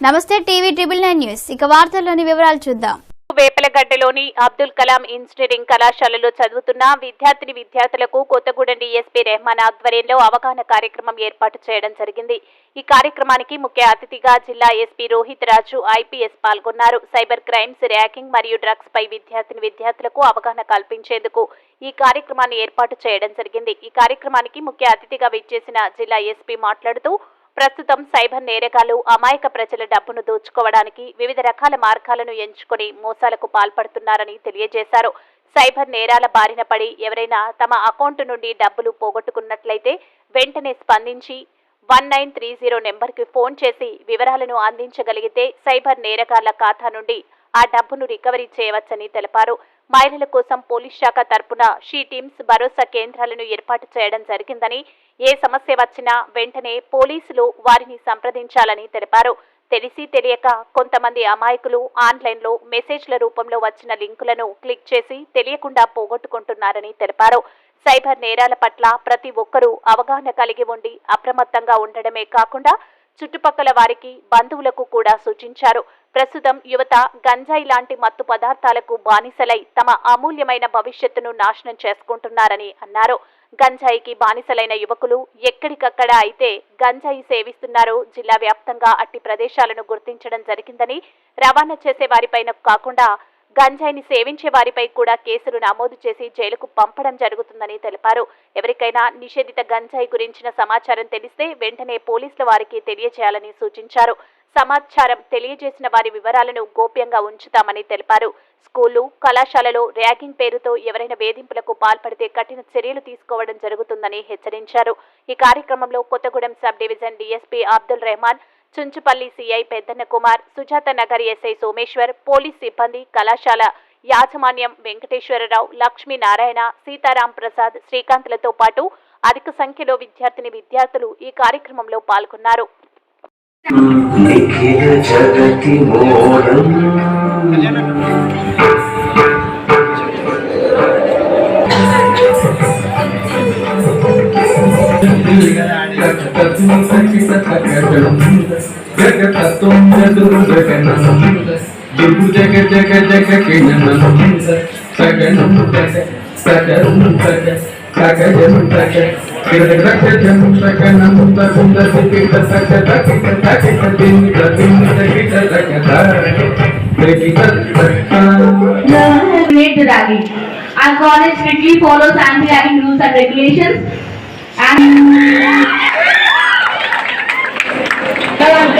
నమస్తే TV triple nine news. ఇక వార్తల్లోని వివరాలు చూద్దాం. వేపలగడ్డలోని అబ్దుల్ కలాం ఇంజనీరింగ్ కళాశాలలో చదువుతున్న విద్యార్థిని విద్యార్థులకు కొత్తగూడెం డిఎస్పీ రెహమాన్ ఆధ్వర్యంలో అవగాహన కార్యక్రమం ఏర్పాటు చేయడం జరిగింది. ఈ కార్యక్రమానికి ముఖ్య అతిథిగా జిల్లా ఎస్పీ రోహిత్ రాజు ఐపీఎస్ పాల్గొన్నారు. సైబర్ క్రైమ్స్ ర్యాకింగ్ మరియు డ్రగ్స్ పై విద్యార్థిని విద్యార్థులకు అవగాహన కల్పించేందుకు ఈ కార్యక్రమాన్ని ఏర్పాటు చేయడం జరిగింది. ఈ కార్యక్రమానికి ముఖ్య అతిథిగా విచ్చేసిన జిల్లా ఎస్పీ మాట్లాడుతూ ప్రస్తుతం సైబర్ నేరగాలు అమాయక ప్రజల డబ్బును దోచుకోవడానికి వివిధ రకాల మార్గాలను ఎంచుకొని మోసాలకు పాల్పడుతున్నారని తెలియజేశారు. సైబర్ నేరాల బారిన పడి ఎవరైనా తమ అకౌంట్ నుండి డబ్బులు పోగొట్టుకున్నట్లయితే వెంటనే స్పందించి వన్ నైన్ త్రీ జీరో నెంబర్కి ఫోన్ చేసి వివరాలను అందించగలిగితే సైబర్ నేరగాళ్ళ ఖాతా నుండి ఆ డబ్బును రికవరీ చేయవచ్చని తెలిపారు. మహిళల కోసం పోలీస్ శాఖ తరపున షీ టీమ్స్ భరోసా కేంద్రాలను ఏర్పాటు చేయడం జరిగిందని ఏ సమస్య వచ్చినా వెంటనే పోలీసులు వారిని సంప్రదించాలని తెలిపారు. తెలిసి తెలియక కొంతమంది అమాయకులు ఆన్లైన్లో మెసేజ్ల రూపంలో వచ్చిన లింకులను క్లిక్ చేసి తెలియకుండా పోగొట్టుకుంటున్నారని తెలిపారు. సైబర్ నేరాల పట్ల ప్రతి ఒక్కరూ అవగాహన కలిగి ఉండి అప్రమత్తంగా ఉండడమే కాకుండా చుట్టుపక్కల వారికి బంధువులకు కూడా సూచించారు. ప్రస్తుతం యువత గంజాయి లాంటి మత్తు పదార్థాలకు బానిసలై తమ అమూల్యమైన భవిష్యత్తును నాశనం చేసుకుంటున్నారని అన్నారు. గంజాయికి బానిసలైన యువకులు ఎక్కడికక్కడ అయితే గంజాయి సేవిస్తున్నారో. జిల్లా వ్యాప్తంగా అట్టి ప్రదేశాలను గుర్తించడం జరిగిందని రవాణా చేసే వారిపైన కాకుండా గంజాయిని సేవించే వారిపై కూడా కేసులు నమోదు చేసి జైలుకు పంపడం జరుగుతుందని తెలిపారు. ఎవరికైనా నిషేధిత గంజాయి గురించిన సమాచారం తెలిస్తే వెంటనే పోలీసుల వారికి తెలియజేయాలని సూచించారు. సమాచారం తెలియజేసిన వారి వివరాలను గోప్యంగా ఉంచుతామని తెలిపారు. స్కూళ్ళు కళాశాలలో ర్యాగింగ్ పేరుతో ఎవరైనా వేధింపులకు పాల్పడితే కఠిన చర్యలు తీసుకోవడం జరుగుతుందని హెచ్చరించారు. ఈ కార్యక్రమంలో Kothagudem sub division DSP Abdul Rehman Chunchupalli CI Peddanna Kumar Sujatha Nagar SI Someshwar police సిబ్బంది కళాశాల యాజమాన్యం వెంకటేశ్వరరావు లక్ష్మీనారాయణ సీతారాం ప్రసాద్ శ్రీకాంత్లతో పాటు అధిక సంఖ్యలో విద్యార్థిని విద్యార్థులు ఈ కార్యక్రమంలో పాల్గొన్నారు. जगत तुम दुर्घटनम दुर्ग जग जग जग किरणम सगनम तक सगनम तक सगजम तक किरदक जम सगनम तक सुंदर सिपित तक तक तक दिन दिन तक तक तक Great Ragging. Our college strictly follows anti-ragging rules and regulations. And But I'm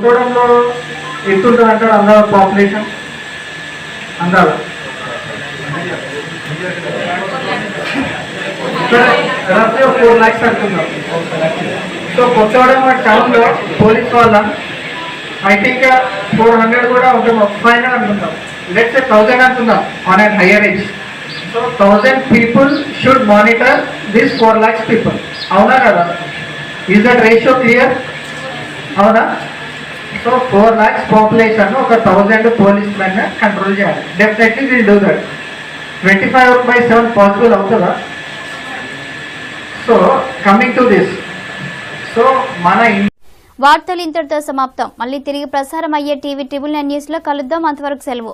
చూడంలో ఎట్టుంటుంది అంటాడు అందాల పాపులేషన్ అందాల రఫ్లీ ఫోర్ ల్యాక్స్ అనుకుందాం సో కొత్తగూడెం టౌన్లో పోలీస్ వాళ్ళ ఐ థింక్ ఫోర్ హండ్రెడ్ కూడా ఉంటుంది ఫైవ్ హండ్రెడ్ అనుకుందాం లెట్స్ థౌజండ్ అనుకుందాం on and higher age so thousand people should monitor this four lakhs people అవునా కదా ఈజ్ దట్ రేషియో క్లియర్ అవునా సో ఫోర్ ల్యాక్స్ పాపులేషన్ ఒక థౌజండ్ పోలీస్ మెన్ కంట్రోల్ చేయాలి definitely will do that twenty five by seven possible అవుతుందా? So coming to this so మన వార్తలు ఇంతటితో సమాప్తం. మళ్ళీ తిరిగి ప్రసారం అయ్యే టీవీ ట్రిబుల్ నైన్ న్యూస్లో కలుద్దాం. అంతవరకు సెలవు.